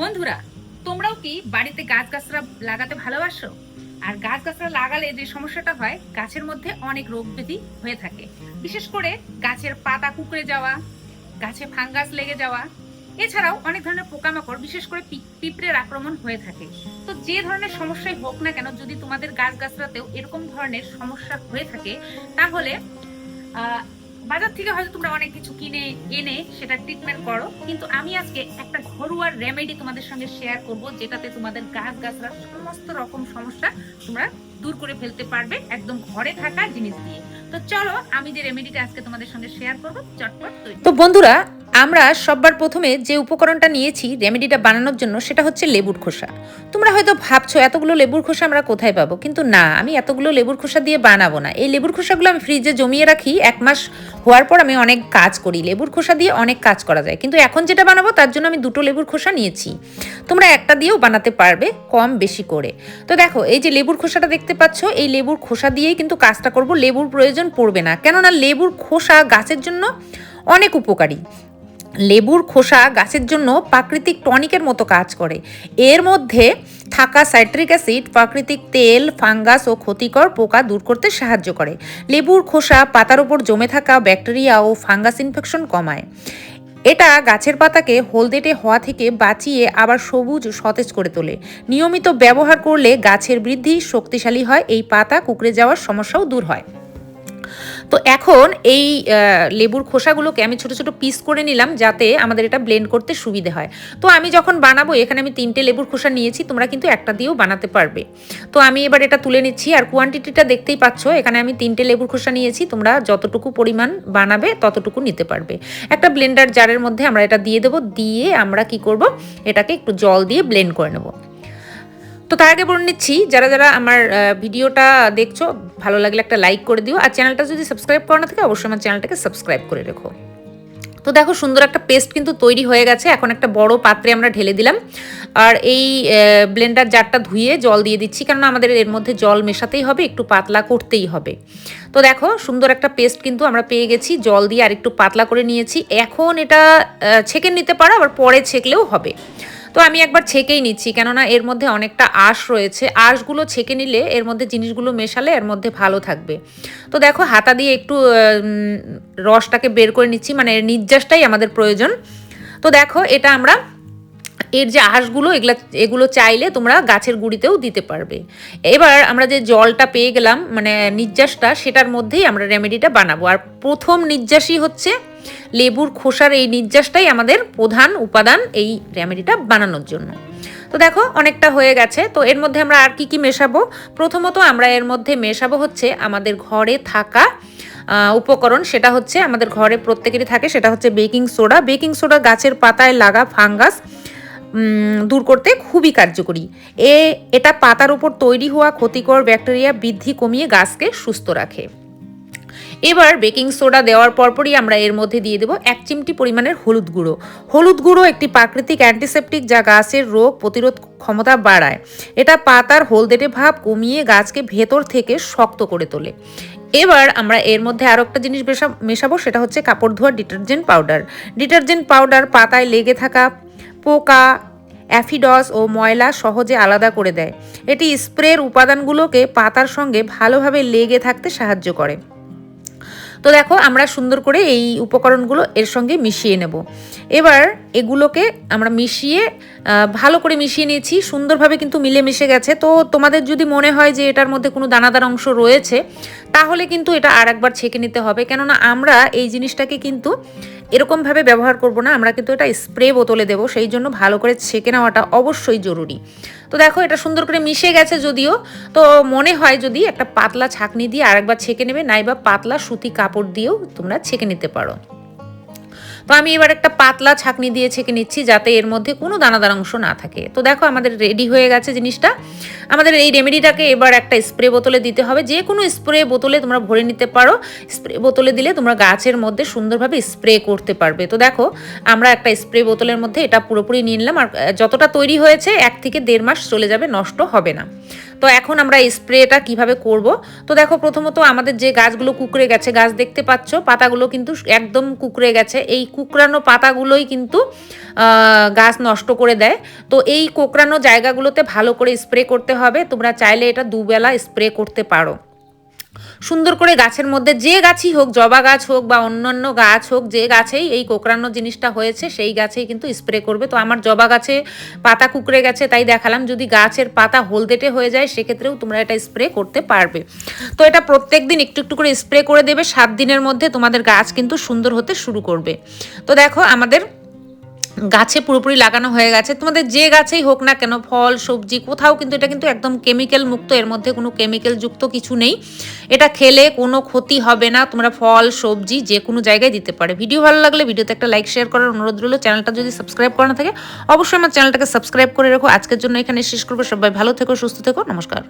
বন্ধুরা, তোমরাও কি বাড়িতে গাছ গাছরা লাগাতে ভালোবাসো? আর গাছ গাছরা লাগালে যে সমস্যাটা হয়, গাছের মধ্যে অনেক রোগ ব্যাধি হয়ে থাকে। বিশেষ করে গাছের পাতা কুকড়ে যাওয়া, গাছে ফাঙ্গাস লেগে যাওয়া, এছাড়াও অনেক ধরনের পোকামাকড়, বিশেষ করে পিঁপড়ের আক্রমণ হয়ে থাকে। তো যে ধরনের সমস্যাই হোক না কেন, যদি তোমাদের গাছ গাছরাতেও এরকম ধরনের সমস্যা হয়ে থাকে, তাহলে বাজার থেকে হয়তো তোমরা অনেক কিছু কিনে এনে সেটা ট্রিটমেন্ট করো। কিন্তু আমি আজকে একটা ঘরোয়া রেমেডি তোমাদের সঙ্গে শেয়ার করব যেটাতে তোমাদের গাছ গাছরা সমস্ত রকম সমস্যা তোমরা দূর করে ফেলতে পারবে একদম ঘরে থাকা জিনিস দিয়ে। তো চলো আমি যে রেমেডিটা আজকে তোমাদের সঙ্গে শেয়ার করব চটপট তো বন্ধুরা আমরা সববার প্রথমে যে উপকরণটা নিয়েছি রেমেডিটা বানানোর জন্য, সেটা হচ্ছে লেবুর খোসা। তোমরা হয়তো ভাবছ, এতগুলো লেবুর খোসা আমরা কোথায় পাবো? কিন্তু না, আমি এতগুলো লেবুর খোসা দিয়ে বানাবো না। এই লেবুর খোসাগুলো আমি ফ্রিজে জমিয়ে রাখি, এক মাস হওয়ার পর আমি অনেক কাজ করি। লেবুর খোসা দিয়ে অনেক কাজ করা যায়। কিন্তু এখন যেটা বানাবো, তার জন্য আমি দুটো লেবুর খোসা নিয়েছি। তোমরা একটা দিয়েও বানাতে পারবে, কম বেশি করে। তো দেখো, এই যে লেবুর খোসাটা দেখতে পাচ্ছ, এই লেবুর খোসা দিয়েই কিন্তু কাজটা করব। লেবুর প্রয়োজন পড়বে না। কেননা লেবুর খোসা গাছের জন্য অনেক উপকারী। লেবুর খোসা গাছের জন্য প্রাকৃতিক টনিকের মতো কাজ করে। এর মধ্যে থাকা সাইট্রিক অ্যাসিড, প্রাকৃতিক তেল, ফাঙ্গাস ও ক্ষতিকর পোকা দূর করতে সাহায্য করে। লেবুর খোসা পাতার ওপর জমে থাকা ব্যাকটেরিয়া ও ফাঙ্গাস ইনফেকশন কমায়। এটা গাছের পাতাকে হলদেটে হওয়া থেকে বাঁচিয়ে আবার সবুজ, সতেজ করে তোলে। নিয়মিত ব্যবহার করলে গাছের বৃদ্ধি শক্তিশালী হয়, এই পাতা কুকড়ে যাওয়ার সমস্যাও দূর হয়। তো এখন এই লেবুর খোসাগুলোকে আমি ছোট ছোট পিস করে নিলাম যাতে আমাদের এটা ব্লেন্ড করতে সুবিধে হয়। তো আমি যখন বানাবো, এখানে আমি তিনটে লেবুর খোসা নিয়েছি, তোমরা কিন্তু একটা দিয়েও বানাতে পারবে। তো আমি এবার এটা তুলে নিচ্ছি, আর কোয়ান্টিটিটা দেখতেই পাচ্ছ, এখানে আমি তিনটে লেবুর খোসা নিয়েছি, তোমরা যতটুকু পরিমাণ বানাবে, ততটুকু নিতে পারবে। একটা ব্লেন্ডার জারের মধ্যে আমরা এটা দিয়ে দেবো, দিয়ে আমরা কি করব, এটাকে একটু জল দিয়ে ব্লেন্ড করে নেব। তো তার আগে বলে নিচ্ছি, যারা যারা আমার ভিডিওটা দেখছ, ভালো লাগলে একটা লাইক করে দিও। আর চ্যানেলটা যদি সাবস্ক্রাইব করা না থাকে, অবশ্যই আমার চ্যানেলটাকে সাবস্ক্রাইব করে রেখো। তো দেখো, সুন্দর একটা পেস্ট কিন্তু তৈরি হয়ে গেছে। এখন একটা বড় পাত্রে আমরা ঢেলে দিলাম। আর এই ব্লেন্ডার জারটা ধুয়ে জল দিয়ে দিচ্ছি, কেননা আমাদের এর মধ্যে জল মেশাতেই হবে, একটু পাতলা করতেই হবে। তো দেখো, সুন্দর একটা পেস্ট কিন্তু আমরা পেয়ে গেছি। জল দিয়ে আর একটু পাতলা করে নিয়েছি। এখন এটা ছেঁকে নিতে পারো, আবার পরে ছেঁকলেও হবে। তো আমি একবার ছেঁকেই নিচ্ছি, কেননা এর মধ্যে অনেকটা আঁশ রয়েছে। আঁশগুলো ছেঁকে নিলে এর মধ্যে জিনিসগুলো মেশালে এর মধ্যে ভালো থাকবে। তো দেখো, হাতা দিয়ে একটু রসটাকে বের করে নিচ্ছি মানে এর নির্যাসটাই আমাদের প্রয়োজন। তো দেখো, এটা আমরা, এর যে আঁশগুলো, এগুলা, এগুলো চাইলে তোমরা গাছের গুঁড়িতেও দিতে পারবে। এবার আমরা যে জলটা পেয়ে গেলাম মানে নির্যাসটা, সেটার মধ্যেই আমরা রেমেডিটা বানাবো। আর প্রথম নির্যাসই হচ্ছে লেবুর খোসার এই নির্যাসটাই আমাদের প্রধান উপাদান এই রেমেডিটা বানানোর জন্য। তো দেখো, অনেকটা হয়ে গেছে। তো এর মধ্যে আমরা আর কি কি মেশাবো? প্রথমত আমরা এর মধ্যে মেশাবো হচ্ছে আমাদের ঘরে থাকা উপকরণ। সেটা হচ্ছে আমাদের ঘরে প্রত্যেকেরই থাকে, সেটা হচ্ছে বেকিং সোডা। বেকিং সোডা গাছের পাতায় লাগা ফাঙ্গাস দূর করতে খুবই কার্যকরী। এ, এটা পাতার উপর তৈরি হওয়া ক্ষতিকর ব্যাকটেরিয়া বৃদ্ধি কমিয়ে গাছকে সুস্থ রাখে। এবার বেকিং সোডা দেওয়ার পরপরই আমরা এর মধ্যে দিয়ে দেবো এক চিমটি পরিমাণের হলুদ গুঁড়ো। হলুদ গুঁড়ো একটি প্রাকৃতিক অ্যান্টিসেপটিক যা গাছের রোগ প্রতিরোধ ক্ষমতা বাড়ায়। এটা পাতার হলদেটে ভাব কমিয়ে গাছকে ভেতর থেকে শক্ত করে তোলে। এবার আমরা এর মধ্যে আরও একটা জিনিস মেশা- মেশাবো, সেটা হচ্ছে কাপড় ধোয়ার ডিটারজেন্ট পাউডার। ডিটারজেন্ট পাউডার পাতায় লেগে থাকা পোকা, অ্যাফিডস ও ময়লা সহজে আলাদা করে দেয়। এটি স্প্রের উপাদানগুলোকে পাতার সঙ্গে ভালোভাবে লেগে থাকতে সাহায্য করে। তো দেখো, আমরা সুন্দর করে এই উপকরণগুলো এর সঙ্গে মিশিয়ে নেব। এবার এগুলোকে আমরা মিশিয়ে ভালো করে মিশিয়ে নিয়েছি। সুন্দরভাবে কিন্তু মিলে মিশে গেছে। তো তোমাদের যদি মনে হয় যে এটার মধ্যে কোনো দানাদার অংশ রয়েছে, তাহলে কিন্তু এটা আর একবার ছেঁকে নিতে হবে। কেননা আমরা এই জিনিসটাকে কিন্তু এরকমভাবে ব্যবহার করব না, আমরা কিন্তু এটা স্প্রে বোতলে দেবো, সেই জন্য ভালো করে ছেঁকে নেওয়াটা অবশ্যই জরুরি। তো দেখো এটা সুন্দর করে মিশে গেছে যদিও, তো মনে হয় যদি একটা পাতলা ছাঁকনি দিয়ে আরেকবার ছেঁকে নেবে, নাইবা পাতলা সুতি কাপড় দিয়েও তোমরা ছেঁকে নিতে পারো। তো আমি এবার একটা পাতলা ছাকনি দিয়ে ছেঁকে নিচ্ছি যাতে এর মধ্যে কোনো দানাদার অংশ না থাকে। তো দেখো আমাদের রেডি হয়ে গেছে জিনিসটা। আমাদের এই রেমেডিটাকে এবার একটা স্প্রে বোতলে দিতে হবে। যে কোনো স্প্রে বোতলে তোমরা ভরে নিতে পারো। স্প্রে বোতলে দিলে তোমরা গাছের মধ্যে সুন্দরভাবে স্প্রে করতে পারবে। তো দেখো, আমরা একটা স্প্রে বোতলের মধ্যে এটা পুরোপুরি নিয়ে নিলাম। আর যতটা তৈরি হয়েছে, এক থেকে দেড় মাস চলে যাবে, নষ্ট হবে না। তো এখন আমরা স্প্রেটা কীভাবে করব? তো দেখো, প্রথমত আমাদের যে গাছগুলো কুকড়ে গেছে, গাছ দেখতে পাচ্ছ, পাতাগুলো কিন্তু একদম কুকড়ে গেছে। এই কুকড়ানো পাতাগুলোই কিন্তু গাছ নষ্ট করে দেয়। তো এই কোকড়ানো জায়গাগুলোতে ভালো করে স্প্রে করতে হবে। তোমরা চাইলে এটা দুবেলা স্প্রে করতে পারো। সুন্দর করে গাছের মধ্যে যে গাছই হোক, জবা গাছ হোক বা অন্যান্য গাছ হোক, যে গাছেই এই কোকড়ানো জিনিসটা হয়েছে, সেই গাছেই কিন্তু স্প্রে করবে। তো আমার জবা গাছে পাতা কুকড়ে গেছে, তাই দেখালাম। যদি গাছের পাতা হলদেটে হয়ে যায়, সেক্ষেত্রেও তোমরা এটা স্প্রে করতে পারবে। তো এটা প্রত্যেক দিন একটু একটু করে স্প্রে করে দেবে, সাত দিনের মধ্যে তোমাদের গাছ কিন্তু সুন্দর হতে শুরু করবে। তো দেখো, আমাদের গাছে পুরোপুরি লাগানো হয়ে গেছে। তোমাদের যে গাছেই হোক না কেন, ফল, সবজি, কোথাও কিন্তু এটা কিন্তু একদম কেমিক্যাল মুক্ত, এর মধ্যে কোনো কেমিক্যাল যুক্ত কিছু নেই। এটা খেলে কোনো ক্ষতি হবে না, তোমরা ফল, সবজি যে কোনো জায়গায় দিতে পারে। ভিডিও ভালো লাগলে ভিডিওতে একটা লাইক শেয়ার করার অনুরোধ রইল। চ্যানেলটা যদি সাবস্ক্রাইব করা না থাকে, অবশ্যই আমার চ্যানেলটাকে সাবস্ক্রাইব করে রাখো। আজকের জন্য এখানে শেষ করব। সবাই ভালো থেকো, সুস্থ থেকো। নমস্কার।